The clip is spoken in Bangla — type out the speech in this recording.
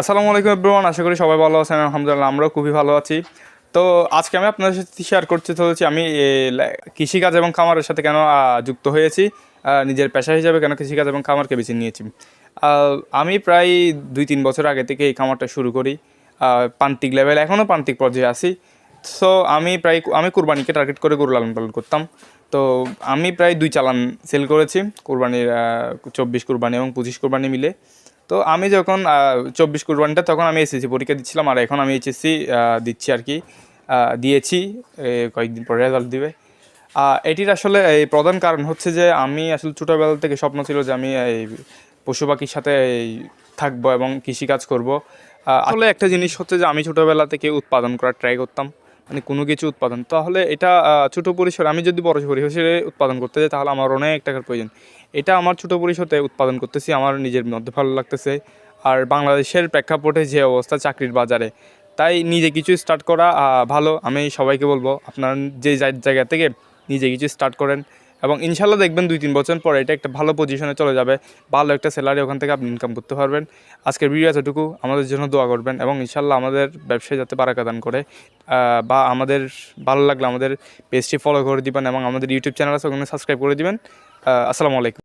আসসালামু আলাইকুম এভরিওয়ান আশা করি সবাই ভালো আছেন, আলহামদুলিল্লাহ আমরাও খুবই ভালো আছি। তো আজকে আমি আপনাদের সাথে শেয়ার করতে চলেছি, আমি কৃষিকাজ এবং খামারের সাথে কেন যুক্ত হয়েছি নিজের পেশা হিসাবে কেন কৃষিকাজ এবং খামারকে বেছে নিয়েছি। আমি প্রায় দুই তিন বছর আগে থেকে এই খামারটা শুরু করি প্রান্তিক লেভেল এখনও প্রান্তিক পর্যায়ে আছি। সো আমি প্রায়, আমি কুরবানিকে টার্গেট করে গরু লালন পালন করতাম। তো আমি প্রায় দুই চালান সেল করেছি, কুরবানির চব্বিশ কুরবানি এবং পঁচিশ কুরবানি মিলে। তো আমি যখন চব্বিশ কুরবানিটা তখন আমি এসএসসি পরীক্ষা দিচ্ছিলাম, আর এখন আমি এইচএসসি দিচ্ছি আর কি। দিয়েছি কয়েকদিন পরে রেজাল্ট দিবে। এটির আসলে এই প্রধান কারণ হচ্ছে যে, আমি আসলে ছোটোবেলা থেকে স্বপ্ন ছিল যে, আমি এই পশু পাখির সাথে থাকব এবং কৃষিকাজ করব। আসলে একটা জিনিস হচ্ছে যে, আমি ছোটোবেলা থেকে উৎপাদন করার ট্রাই করতাম। মানে কোনো কিছু উৎপাদন। তাহলে এটা ছোটো পরিসরে আমি যদি বড় পরিসরে উৎপাদন করতে যাই, তাহলে আমার অনেক টাকার প্রয়োজন। এটা আমার ছোটো পরিসরে উৎপাদন করতেছি, আমার নিজের মধ্যে ভালো লাগতেছে। আর বাংলাদেশের প্রেক্ষাপটে যে অবস্থা চাকরির বাজারে, তাই নিজে কিছু স্টার্ট করা ভালো। আমি সবাইকে বলব, আপনার যা- জায়গা থেকে নিজে কিছু স্টার্ট করেন। এবং ইনশাল্লাহ দেখবেন দুই তিন বছর পরে এটা একটা ভালো পজিশনে চলে যাবে। ভালো একটা স্যালারি ওখান থেকে আপনি ইনকাম করতে পারবেন। আজকের ভিডিও এতটুকু। আমাদের জন্য দোয়া করবেন এবং ইনশাল্লাহ আমাদের ব্যবসায় যাতে বারাকা দান করে বা আমাদের ভালো লাগলে আমাদের পেজটি ফলো করে দিবেন এবং আমাদের ইউটিউব চ্যানেল আছে, ওখানে সাবস্ক্রাইব করে দিবেন। আসসালামু আলাইকুম।